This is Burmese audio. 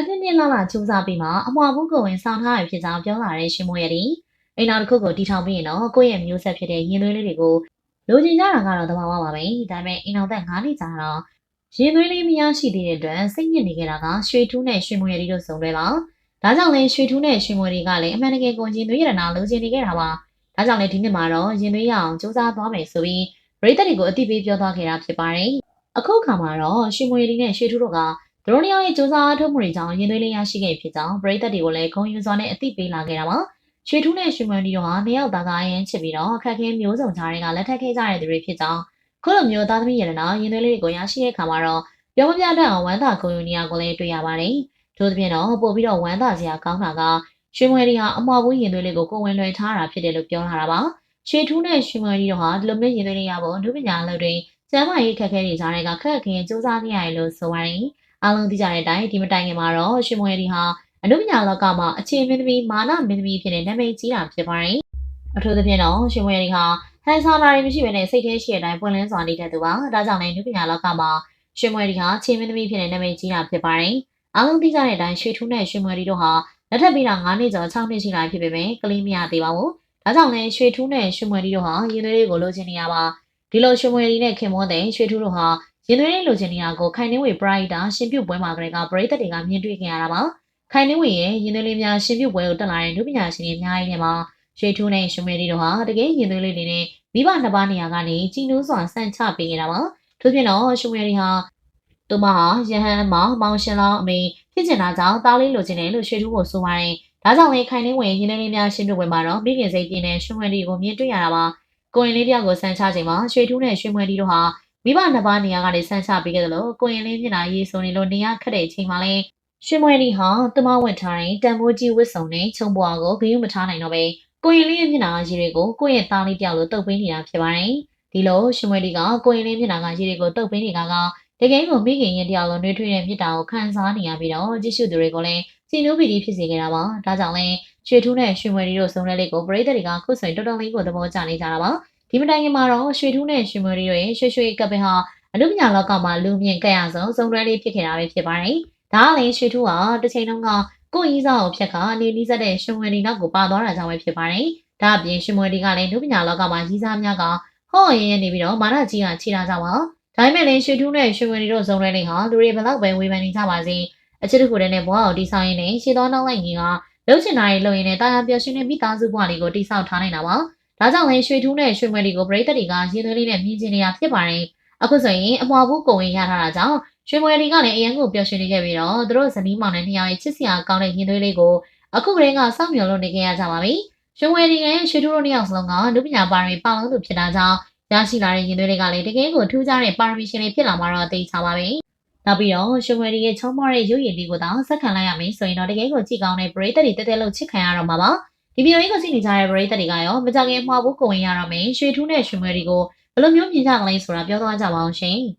အနှစ်နှစ်လလစူးစမ်းပြီးမှအမွာဘူးကိုဝင်ဆောင်ထားရဖြစ်ကြောင်းပြောလာတဲ့ရှင်မိုးရည်အိမ်နောက်တစ်ခုကိုတီထောင်ပြီးရင်တော့ကိုယ့်ရဲ့မျိုးဆက်ဖြစ်တဲ့ရင်သွေးလေးတွေကိုလိုချင်ကြတာကတော့တဘာဝပါပဲဒါပေမဲ့အိမ်နောက်သက်9နှစ်ကြာတော့ရင်သွေးလေးမရရှိသေးတဲ့အတွက်စိတ်ညစ်နေကြတာကရွှေထူးနဲ့ရွှေမိုးရည်တို့စုံတွဲပါဒါကြောင့်လဲရွှေထူးနဲ့ရွှေမိုးရည်ကလည်းအမှန်တကယ်ကိုရင်သွေးရတနာလိုချင်နေကြတာပါဒါကြောင့်လဲဒီနှစ်မှာတော့ရင်သွေးရအောင်စူးစမ်းသွားမယ်ဆိုပြီးပရိသတ်တွေကိုအတိပေးပြောသွားခဲ့တာဖြစ်ပါတယ်အခုအခါမှာတော့ရွှေမိုးရည်နဲ့ရွှေထူးတို့က သူတို့နှစ်ယောက်ရဲ့စူးစမ်းအားထုတ်မှုတွေကြောင့်ရင်သွေးလေးရရှိခဲ့ဖြစ်ကြောင်းပရိသတ်တွေကိုလည်းဂုဏ်ယူစွာနဲ့အသိပေးလာခဲ့တာပါ။ရွှေထူးနဲ့ရွှေမွန်ဒီတို့ဟာနှစ်ယောက်သားသားအရင်ချစ်ပြီးတော့အခက်အခဲမျိုးစုံကြားတွေကလက်ထပ်ခဲ့ကြတဲ့သူတွေဖြစ်ကြောင်းခုလိုမျိုးသားသမီးရတနာရင်သွေးလေးတွေကိုရရှိတဲ့အခါမှာတော့ပြောမပြတတ်အောင်ဝမ်းသာဂုဏ်ယူနေရကိုလည်းတွေ့ရပါတယ်။ထို့သဖြင့်တော့ပို့ပြီးတော့ဝမ်းသာစရာကောင်းတာကရွှေမွန်ဒီဟာအမော်ဘူးရင်သွေးလေးကိုကိုယ်ဝင်လွှဲထားတာဖြစ်တယ်လို့ပြောလာတာပါ။ရွှေထူးနဲ့ရွှေမွန်ဒီတို့ဟာဒီလိုမျိုးရင်သွေးလေးရဖို့အမှုပညာအလုပ်တွေကျမ်းမာရေးခက်ခဲတွေကြားတွေကခက်ခဲစူးစမ်းနေရတယ်လို့ဆိုပါတယ်။ အားလုံးသိကြတဲ့အတိုင်းဒီမတိုင်ခင်မှာတော့ရှင်မွေဒီဟာအနုပညာလောကမှာအခြေမင်းသမီးမာနမင်းသမီးဖြစ်တဲ့နာမည်ကြီးတာဖြစ်ပါတယ်။အထူးသဖြင့်တော့ရှင်မွေဒီဟာဟန်ဆာနာရီမရှိဘဲနဲ့စိတ်ထဲရှိတဲ့အတိုင်းပွင့်လင်းစွာနေတဲ့သူပါ။ဒါကြောင့်လည်းအနုပညာလောကမှာရှင်မွေဒီဟာအခြေမင်းသမီးဖြစ်တဲ့နာမည်ကြီးတာဖြစ်ပါတယ်။အားလုံးသိကြတဲ့အတိုင်းရွှေထူးနဲ့ရှင်မွေဒီတို့ဟာလက်ထပ်ပြီးတာ9နှစ်ကျော်6နှစ်ရှိလာဖြစ်ပေမဲ့ကလေးမရသေးပါဘူး။ဒါကြောင့်လည်းရွှေထူးနဲ့ရှင်မွေဒီတို့ဟာရင်သွေးလေးကိုလိုချင်နေရပါဒီလိုရှင်မွေဒီနဲ့ခင်မောတဲ့ရွှေထူးတို့ဟာ ရင်သွေးလေးလိုချင်နေတာကိုခိုင်နှင်းဝေပရိုက်တာရှင်ပြုတ်ပွဲမှာကလေးကပရိသတ်တွေကမြင်တွေ့ခဲ့ရတာပါခိုင်နှင်းဝေရဲ့ရင်သွေးလေးများရှင်ပြုတ်ပွဲကိုတက်လာတဲ့လူပညာရှင်တွေအများကြီးနဲ့မှာရွှေထူးနဲ့ရှင်မေဒီတို့ဟာတကယ်ရင်သွေးလေးတွေနဲ့မိဘနှစ်ပါးနေရာကနေကြည်နူးစွာဆန့်ချပေးနေတာပါထို့ပြင်တော့ရှင်မေဒီဟာသူမဟာယဟန်မောင်မောင်ရှင်လောင်းအမေဖြစ်ကျင်တာကြောင့်တားလေးလိုချင်တယ်လို့ရွှေထူးကိုဆိုပါတယ်ဒါကြောင့်လေခိုင်နှင်းဝေရင်သွေးလေးများရှင်ပြုတ်ပွဲမှာတော့မိခင်စိတ်ပြင်းတဲ့ရှင်မွေဒီကိုမြင်တွေ့ရတာပါကိုရင်လေးတယောက်ကိုဆန့်ချချိန်မှာရွှေထူးနဲ့ရွှေမွေဒီတို့ဟာ မိဘနှစ်ပါးနေရာကနေဆန်းချပေးခဲ့တယ်လို့ကိုရင်လေးမျက်နှာရေးဆိုနေလို့နေရခက်တဲ့အချိန်မှာလဲရွှေမွေဒီဟာတမဝင်ထားတဲ့တန်ဖိုးကြီးဝစ်စုံနဲ့ခြုံပွားကိုဂရုမထားနိုင်တော့ပဲကိုရင်လေးရဲ့မျက်နှာရေးတွေကိုကိုယ့်ရဲ့သားလေးတယောက်လိုတုပ်ပေးနေတာဖြစ်ပါတယ်ဒီလိုရွှေမွေဒီကကိုရင်လေးမျက်နှာကရေးတွေကိုတုပ်ပေးနေတာကတကယ်ကိုမိခင်ရဲ့တယောက်လိုနှွေးထွေးတဲ့မြစ်တာကိုခံစားနေရပြီးတော့ကြည့်ရှုသူတွေကိုလည်းစီနိုးပီတီဖြစ်စေခဲ့တာပါဒါကြောင့်လဲရွှေထူးနဲ့ရွှေမွေဒီတို့စုံတဲ့လေးကိုပရိသတ်တွေကခုဆိုရင်တော်တော်လေးကိုသဘောကျနေကြတာပါ ဒီမတိုင်ခင်မှာတော့ရွှေထူးနဲ့ရွှေမွေဒီတို့ရဲ့ရွှေရွှေကပ်ပင်ဟာအနုပညာလောကမှာလူမြင်ကြရဆုံးစုံတွဲလေးဖြစ်ခဲ့တာပဲဖြစ်ပါတယ်။ဒါကလည်းရွှေထူးဟာတစ်ချိန်လုံးကကိုယ်ကြီးစားကိုဖြတ်ကနေနီးစက်တဲ့ရှင်ဝယ်ဒီနောက်ကိုပါသွားတာကြောင့်ပဲဖြစ်ပါတယ်။ဒါအပြင်ရှင်ဝယ်ဒီကလည်းအနုပညာလောကမှာကြီးစားများကဟော့ရဲရဲနေပြီးတော့မာနကြီးကခြေထားကြပါ။ဒါပေမဲ့လည်းရွှေထူးနဲ့ရွှေဝယ်ဒီတို့စုံတွဲလေးဟာလူတွေဘယ်တော့ပဲဝေဖန်နေကြပါစေ။အချစ်တခုတည်းနဲ့ဘဝကိုတိဆောက်ရင်းနဲ့ရှေ့တော်နောက်လိုက်ကြီးကလှုပ်ချင်တာတွေလှုပ်ရင်းနဲ့တာယာပျော်ရွှင်တဲ့မိသားစုဘဝလေးကိုတိဆောက်ထားနိုင်တာပါ။ ဒါကြောင့်လည်းရွှေထူးနဲ့ရွှေမွယ်ဒီကိုပရိသတ်တွေကရင်းသွေးလေးနဲ့မြင်ကျင်နေရဖြစ်ပါတယ်။အခုဆိုရင်အမွာဘူးကိုဝင်ရထားတာကြောင့်ရွှေမွယ်ဒီကလည်းအရန်ကိုပျော်ရွှင်နေခဲ့ပြီးတော့သူတို့ဇနီးမောင်နဲ့နှစ်ယောက်ရဲ့ချစ်စရာကောင်းတဲ့ရင်သွေးလေးကိုအခုကတည်းကစောင့်မျှော်လို့နေခဲ့ရကြပါပြီ။ရွှေမွယ်ဒီနဲ့ရွှေထူးတို့နှစ်ယောက်စလုံးကလူပညာပါရမီပေါလုံးသူဖြစ်တာကြောင့်ရရှိလာတဲ့ရင်သွေးလေးကလည်းတကယ်ကိုထူးခြားတဲ့ပါရမီရှင်တွေဖြစ်လာမှာတော့သိချပါပြီ။နောက်ပြီးတော့ရွှေမွယ်ဒီရဲ့ချုံမောတဲ့ရုပ်ရည်လေးကိုတောင်ဆက်ခံလိုက်ရမယ်ဆိုရင်တော့တကယ်ကိုကြည့်ကောင်းတဲ့ပရိသတ်တွေတဲတဲလို့ချစ်ခံရတော့မှာပါ။ ဒီဗီဒီယိုလေးကိုကြည့်နေကြတဲ့ပရိသတ်တွေကရောမကြခင်မှာဘူးကိုဝင်ရတော့မယ်ရွှေထူးနဲ့ရွှေမွယ်ဒီကိုဘယ်လိုမျိုးမြင်ကြကလေးဆိုတာပြောသွားကြပါအောင်ရှင်။